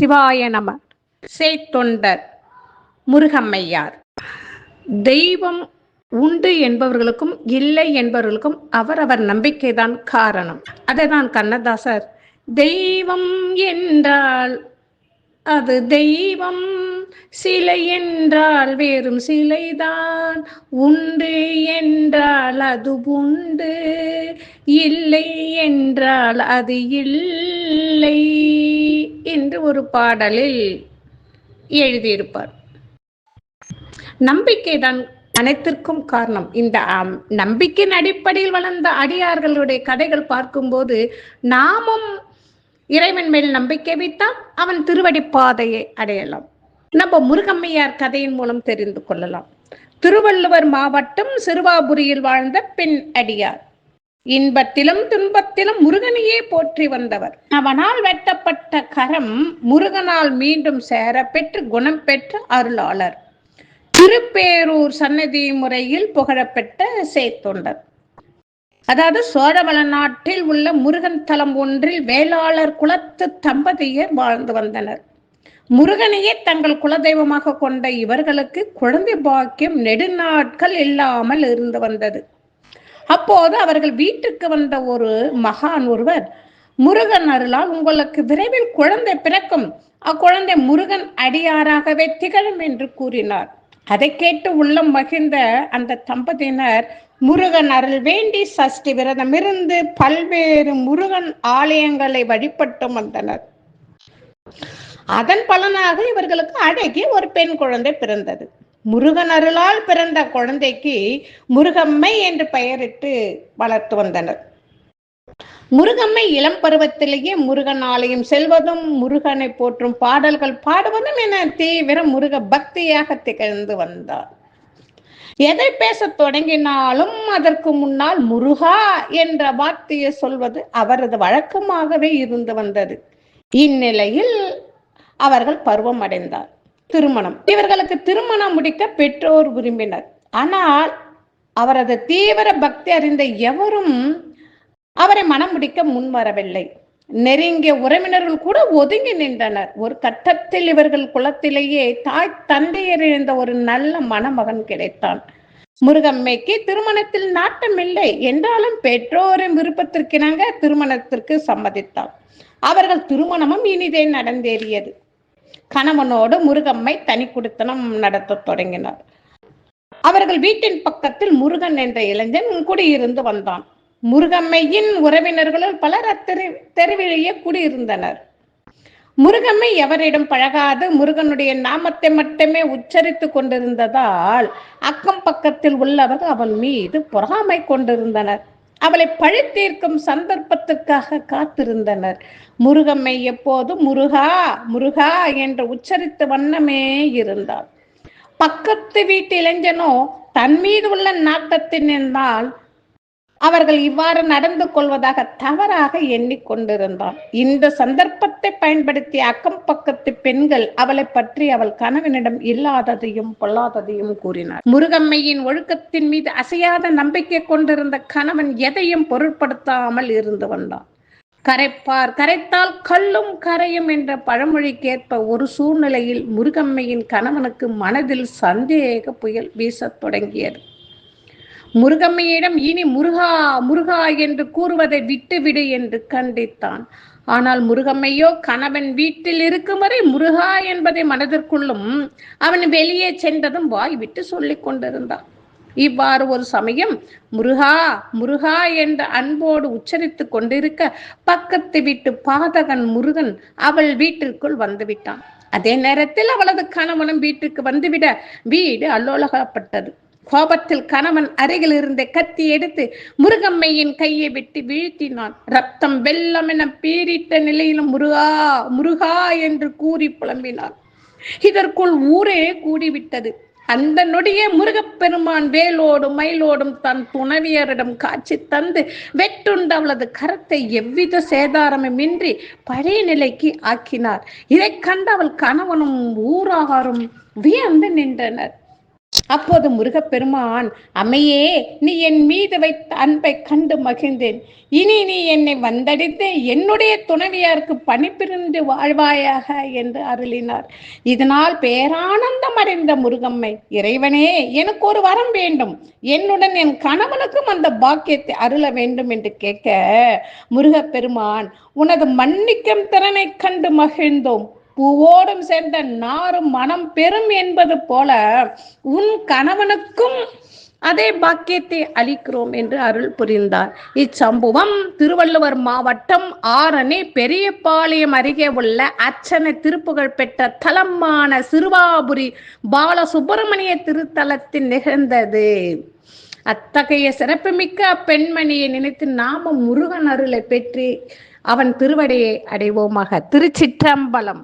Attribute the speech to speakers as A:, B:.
A: சிவாய நம. சேத்தொண்டர் முருகம்மையார். தெய்வம் உண்டு என்பவர்களுக்கும் இல்லை என்பவர்களுக்கும் அவரவர் நம்பிக்கைதான் காரணம். அதைதான் கண்ணதாசர் தெய்வம் என்றால் அது தெய்வம் சிலை என்றால் வேறும் சிலைதான். உண்டு என்றால் அது உண்டு இல்லை என்றால் அது இல்லை. என்று ஒரு பாடலில் எழுதியிருப்பார். நம்பிக்கைதான் அனைத்திற்கும் காரணம். இந்த நம்பிக்கையின் அடிப்படையில் வளர்ந்த அடியார்களுடைய கதைகள் பார்க்கும்போது நாமும் இறைவன் மேல் நம்பிக்கை வைத்தால் அவன் திருவடி பாதையை அடையலாம். நம்ம முருகம்மையார் கதையின் மூலம் தெரிந்து கொள்ளலாம். திருவள்ளுவர் மாவட்டம் சிறுவாபுரியில் வாழ்ந்த பெண் அடியார். இன்பத்திலும் துன்பத்திலும் முருகனையே போற்றி வந்தவர். அவனால் வெட்டப்பட்ட கரம் முருகனால் மீண்டும் சேர பெற்று குணம் பெற்ற அருளாளர். திருப்பேரூர் சன்னதி முறையில் புகழப்பெற்ற சேத்தொண்டர். அதாவது சோழவள நாட்டில் உள்ள முருகன் தலம் ஒன்றில் வேளாளர் குலத்து தம்பதியர் வாழ்ந்து வந்தனர். முருகனையே தங்கள் குலதெய்வமாக கொண்ட இவர்களுக்கு குழந்தை பாக்கியம் நெடுநாட்கள் இல்லாமல் இருந்து வந்தது. அப்போது அவர்கள் வீட்டுக்கு வந்த ஒரு மகான் ஒருவர் முருகன் அருளால் உங்களுக்கு விரைவில் குழந்தை பிறக்கும். அக்குழந்தை முருகன் அடியாராகவே திகழும் என்று கூறினார். அதை கேட்டு உள்ளம் மகிழ்ந்த அந்த தம்பதியினர் முருகன் அருள் வேண்டி சஷ்டி விரதம் இருந்து பல்வேறு முருகன் ஆலயங்களை வழிபட்டு வந்தனர் அதன் பலனாக இவர்களுக்கு அழகிய ஒரு பெண் குழந்தை பிறந்தது. முருகன் அருளால் பிறந்த குழந்தைக்கு முருகம்மை என்று பெயரிட்டு வளர்த்து வந்தனர். முருகம்மை இளம் பருவத்திலேயே முருகன் ஆலயம் செல்வதும் முருகனை போற்றும் பாடல்கள் பாடுவதும் என தீவிர முருக பக்தியாக திகழ்ந்து வந்தார். எதை பேசத் தொடங்கினாலும் அதற்கு முன்னால் முருகா என்ற வார்த்தையை சொல்வது அவரது வழக்கமாகவே இருந்து வந்தது. இந்நிலையில் அவர்கள் பருவம் அடைந்தார் திருமணம். இவர்களுக்கு திருமணம் முடிக்க பெற்றோர் விரும்பினர். ஆனால் அவரது தீவிர பக்தி அறிந்த எவரும் அவரை மனம் முடிக்க முன்வரவில்லை. நெருங்கிய உறவினர்கள் கூட ஒதுங்கி நின்றனர். ஒரு கட்டத்தில் இவர்கள் குலத்திலேயே தாய் தந்தையர் இழந்த ஒரு நல்ல மணமகன் கிடைத்தான். முருகம்மைக்கு திருமணத்தில் நாட்டம் இல்லை. என்றாலும் பெற்றோரின் விருப்பத்திற்கிணங்க திருமணத்திற்கு சம்மதித்தார் அவர்கள் திருமணமும் இனிதே நடந்தேறியது. கணவனோடு முருகம்மை தனி குடித்தனம் நடத்த தொடங்கினார். அவர்கள் வீட்டின் பக்கத்தில் முருகன் என்ற இளைஞன் குடியிருந்து வந்தான். முருகம்மையின் உறவினர்களுள் பலர் அத்தெரு தெருவிலேயே குடியிருந்தனர். முருகம்மை எவரிடம் பழகாது முருகனுடைய நாமத்தை மட்டுமே உச்சரித்து கொண்டிருந்ததால் அக்கம் பக்கத்தில் உள்ளவர்கள் அவன் மீது பொறாமை கொண்டிருந்தனர். அவளை பழி தீர்க்கும் சந்தர்ப்பத்துக்காக காத்திருந்தனர். முருகம்மை எப்போதும் முருகா முருகா என்று உச்சரித்த வண்ணமே இருந்தாள். பக்கத்து வீட்டு இளைஞனோ தன் மீது உள்ள நாட்டத்தினால் அவர்கள் இவ்வாறு நடந்து கொள்வதாக தவறாக எண்ணிக்கொண்டிருந்தான். இந்த சந்தர்ப்பத்தை பயன்படுத்தி அக்கம் பக்கத்து பெண்கள் அவளை பற்றி அவள் கணவனிடம் இல்லாததையும் பொல்லாததையும் கூறினார். முருகம்மையின் ஒழுக்கத்தின் மீது அசையாத நம்பிக்கை கொண்டிருந்த கணவன் எதையும் பொருட்படுத்தாமல் இருந்து வந்தான். கரைப்பார் கரைத்தால் கல்லும் கரையும் என்ற பழமொழிக்கேற்ப ஒரு சூழ்நிலையில் முருகம்மையின் கணவனுக்கு மனதில் சந்தேக புயல் வீசத் தொடங்கியது. முருகம்மையிடம் இனி முருகா முருகா என்று கூறுவதை விட்டுவிடு என்று கண்டித்தான். ஆனால் முருகம்மையோ கணவன் வீட்டில் இருக்கும் வரை முருகா என்பதை மனதிற்குள்ளும் அவன் வெளியே சென்றதும் வாய் விட்டு சொல்லிக் கொண்டிருந்தான். இவ்வாறு ஒரு சமயம் முருகா முருகா என்ற அன்போடு உச்சரித்து கொண்டிருக்க பக்கத்து வீட்டு பாதகன் முருகன் அவள் வீட்டிற்குள் வந்துவிட்டான் அதே நேரத்தில் அவளது கணவனும் வீட்டுக்கு வந்துவிட வீடு அல்லோலகப்பட்டது கோபத்தில் கணவன் அருகில் இருந்த கத்தி எடுத்து முருகம்மையின் கையை விட்டு வீழ்த்தினான். ரத்தம் வெள்ளம் என பீரிட்ட நிலையிலும் முருகா முருகா என்று கூறி புலம்பினான். இதற்குள் ஊரே கூடிவிட்டது. அந்த நொடியே முருகப்பெருமான் வேலோடும் மயிலோடும் தன் துணவியரிடம் காட்சி தந்து வெட்டுண்டு அவளது கரத்தை எவ்வித சேதாரமுமின்றி பழைய நிலைக்கு ஆக்கினார். இதை கண்டு அவள் கணவனும் ஊராகாரும் வியந்து நின்றனர். அப்போது முருகப்பெருமான் அம்மையே நீ என் மீது வைத்த அன்பை கண்டு மகிழ்ந்தேன். இனி நீ என்னை வந்தடித்து என்னுடைய துணைவியாருக்கு பணிபுரிந்து வாழ்வாயாக என்று அருளினார். இதனால் பேரானந்தம் அடைந்த முருகம்மை இறைவனே எனக்கு ஒரு வரம் வேண்டும். என்னுடன் என் கணவனுக்கும் அந்த பாக்கியத்தை அருள வேண்டும் என்று கேட்க முருகப்பெருமான் உனது மன்னிக்கும் திறனை கண்டு மகிழ்ந்தோம். பூவோடும் சேர்ந்த நாரும் மனம் பெறும் என்பது போல உன் கணவனுக்கும் அதே பாக்கியத்தை அளிக்கிறோம் என்று அருள் புரிந்தார். இச்சம்பவம் திருவள்ளுவர் மாவட்டம் ஆரணி பெரியபாளையம் அருகே உள்ள அச்சனை திருப்புகழ் பெற்ற தலமான சிறுவாபுரி பாலசுப்பிரமணிய திருத்தலத்தில் நிகழ்ந்தது. அத்தகைய சிறப்புமிக்க அப்பெண்மணியை நினைத்து நாம முருகன் அருளை பெற்று அவன் திருவடியை அடைவோமாக. திருச்சிற்றம்பலம்.